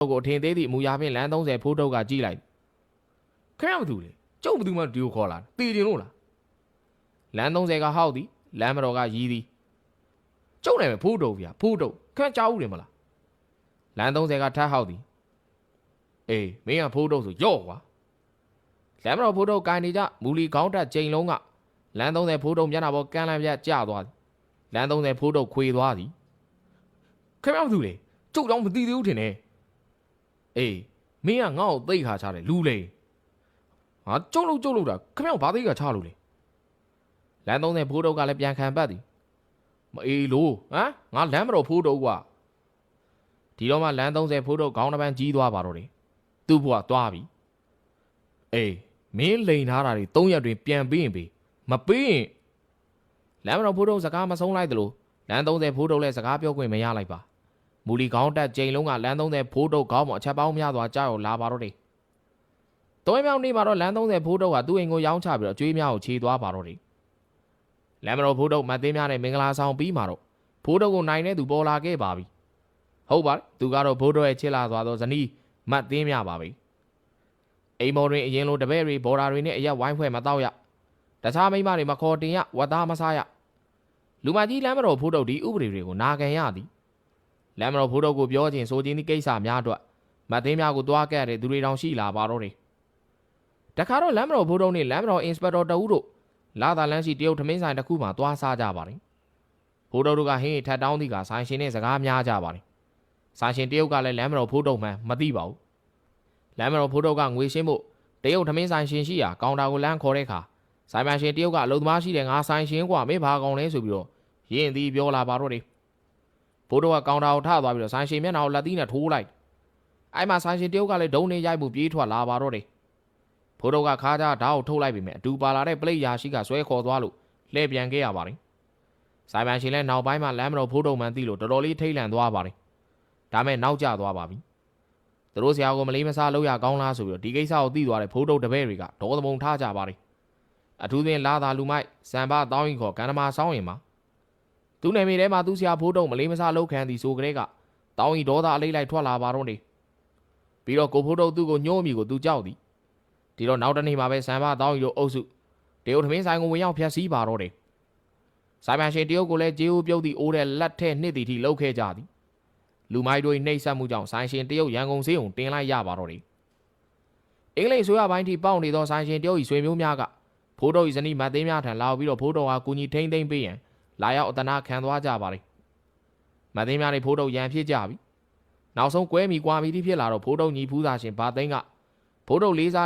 တို့ကိုအထင်သေးသည့်အမူအရာဖြင့်လမ်း30ဖိုးတုတ်ကကြည့်လိုက်ခင်ဗျားမသူလေကျုပ်ဘယ်သူမှဒီကိုခေါ်လာတည်တင်လို့လားလမ်း30ကဟောက်သည်လမ်းမတော်ကရီးသည်ကျုပ်နာမည်ဖိုးတုတ်ဗျာဖိုးတုတ်ခင်ဗျားကြားဦးတယ်မလားလမ်း30ကထပ်ဟောက်သည်အေးမင်းကဖိုးတုတ်ဆိုရော့ကွာလမ်းမတော်ဖိုးတုတ်ကိုင်နေကြမူလီခေါင်းတက်ချိန်လုံးကလမ်း30ဖိုးတုတ်မျက်နှာပေါ်ကန်းလမ်းပြကျသွားသည်လမ်း30ဖိုးတုတ်ခွေသွားသည်ခင်ဗျားမသူလေကျုပ်တော့မသိသေးဘူးထင်တယ် အေးမင်းကငါ့ကိုသိတ်ခါချတယ်လူလေဟာကျုပ်လို့ကျုပ်လို့တာခမောင်ဘာသိတ်ခါချလို့လဲလမ်း30ဖိုးတုတ်ကလည်းပြန်ခံပတ်သည်မအေးလို့ဟမ်ငါလမ်းမတော်ဖိုးတုတ်ကွာဒီတော့မှလမ်း30ဖိုးတုတ်ခေါင်းတစ်ပန်းကြီးသွားပါတော့တယ်သူ့ဘွားသွားပြီအေးမင်းလိန်ထားတာတွေ၃ရက်တွင်ပြန်ပြီးရင်ပြီးမပြီးရင်လမ်းမတော်ဖိုးတုတ်စကားမဆုံးလိုက်သလိုလမ်း30ဖိုးတုတ်လည်းစကားပြောခွင့်မရလိုက်ပါ မူလီကောင်းတက်ကျိန်လုံးကလမ်း30ဖိုးတုတ်ကောင်းမအချက်ပေါင်းများစွာကြောက်ရောက်လာပါတော့တယ်။တောင်းမြောင်နေမှာတော့လမ်း30ဖိုးတုတ်ကသူ့အိမ်ကိုရောင်းချပြီးတော့အကျွေးများကိုခြေသွားပါတော့တယ်။လမ်းမတော်ဖိုးတုတ်မတ်သေးများနဲ့မင်္ဂလာဆောင်ပြီးမှာတော့ဖိုးတုတ်ကိုနိုင်တဲ့သူပေါ်လာခဲ့ပါပြီ။ဟုတ်ပါတယ်သူကတော့ဖိုးတုတ်ရဲ့ချစ်လာသွားသောဇနီးမတ်သေးများပါပြီ။အိမ်မော်တွင်အရင်လိုတပည့်တွေဘော်ဒါတွေနဲ့အရက်ဝိုင်းဖွဲ့မတော့ရ။တခြားမိန်းမတွေမခေါ်တင်ရဝတ်သားမစားရ။လူမကြီးလမ်းမတော်ဖိုးတုတ်ဒီဥပဒေတွေကိုနာခံရသည်။ လမ်းမတော်ဖိုးတော့ကိုပြောခြင်းဆိုခြင်းဒီကိစ္စများအတွက်မတ်သိန်းများကိုတွားခဲ့တဲ့သူတွေတောင်ရှိလာပါတော့တယ်။တခါတော့လမ်းမတော်ဖိုးတော့နဲ့လမ်းမတော်အင်စပက်တော်တဦးတို့လာသာလန်းရှိတရုတ်ထမင်းဆိုင်တစ်ခုမှတွားစားကြပါတယ်။ဖိုးတော့တို့ကဟင်းထက်တောင်းသည့်ကဆိုင်ရှင်နဲ့စကားများကြပါတယ်။ဆိုင်ရှင်တရုတ်ကလည်းလမ်းမတော်ဖိုးတော့မှန်မသိပါဘူး။လမ်းမတော်ဖိုးတော့ကငွေရှင်းဖို့တရုတ်ထမင်းဆိုင်ရှင်ရှိရာကောင်တာကိုလမ်းခေါ်တဲ့အခါဆိုင်မန်ရှင်တရုတ်ကအလုပ်သမားရှိတဲ့ငါဆိုင်ရှင်ကွာမင်းဘာကောင်လဲဆိုပြီးတော့ရင်းသည်ပြောလာပါတော့တယ် ဘိုးတော်ကကောင်တာကိုထသွားပြီးတော့ဆိုင်ရှင်မျက်နှာကိုလက်သီးနဲ့ထိုးလိုက်အဲ့မှာဆိုင်ရှင်တယောက်ကလည်းဒုံနေရိုက်မှုပြေးထွက်လာပါတော့တယ်ဘိုးတော်ကခါးကြဓာတ်ကိုထုတ်လိုက်ပြီမဲ့အတူပါလာတဲ့ပလိတ်ရာရှိကဆွဲခေါ်သွားလို့လှည့်ပြန်ခဲ့ရပါတယ်ဆိုင်မန်ရှင်လည်းနောက်ပိုင်းမှာလမ်းမတော်ဘိုးတော်မှန်သိလို့တော်တော်လေးထိတ်လန့်သွားပါတယ်ဒါမဲ့နောက်ကျသွားပါပြီသူတို့ဆရာကမလေးမစားလို့ရကောင်းလားဆိုပြီးတော့ဒီကိစ္စကိုသိသွားတဲ့ဘိုးတော်တပည့်တွေကဒေါသမုံထားကြပါတယ်အထူးသဖြင့်လာသာလူမိုက်စံပါတောင်းရင်ခေါ်ကန္နမာဆောင်းရင်မှာ သူနယ်မြေထဲမှာသူ့ဆရာဖိုးတုံမလေးမစားလောက်ခံသည်ဆိုကြတဲ့ကတောင်းဤဒေါသအလေးလိုက်ထွက်လာပါတော့နေပြီးတော့ကိုဖိုးတုံသူ့ကိုညှို့မိကိုသူကြောက်သည်ဒီတော့နောက်တနေ့မှာပဲဆံပါတောင်းဤတို့အုပ်စုတရုတ်ထမင်းဆိုင်ကိုဝင်ရောက်ဖျက်ဆီးပါတော့တယ်ဆိုင်မန်ရှင်တရုတ်ကိုလည်းဂျေဦးပြုတ်သည့်အိုးတဲ့လက်ထဲနှစ်တီထိလှုပ်ခဲ့ကြသည်လူမိုက်တို့၏နှိပ်စက်မှုကြောင့်ဆိုင်ရှင်တရုတ်ရန်ကုန်စေးုံတင်လိုက်ရပါတော့တယ်အင်္ဂလိပ်ဆိုရပိုင်းထိပေါက်နေသောဆိုင်ရှင်တရုတ်၏ဆွေမျိုးများကဖိုးတုံ၏ဇနီးမတ်သိန်းများထံလာပြီးတော့ဖိုးတုံအားကူညီထိမ့်သိမ့်ပေးရန် လာရောက်အတနာခံသွားကြပါလေမသိန်းများနေဖိုးတုပ်ရန်ဖြစ်ကြပြီနောက်ဆုံးကွဲမီကွာမီတိဖြစ်လာတော့ဖိုးတုပ်ညီဖူးသားရှင်ဘာသိန်းကဖိုးတုပ်လေးစား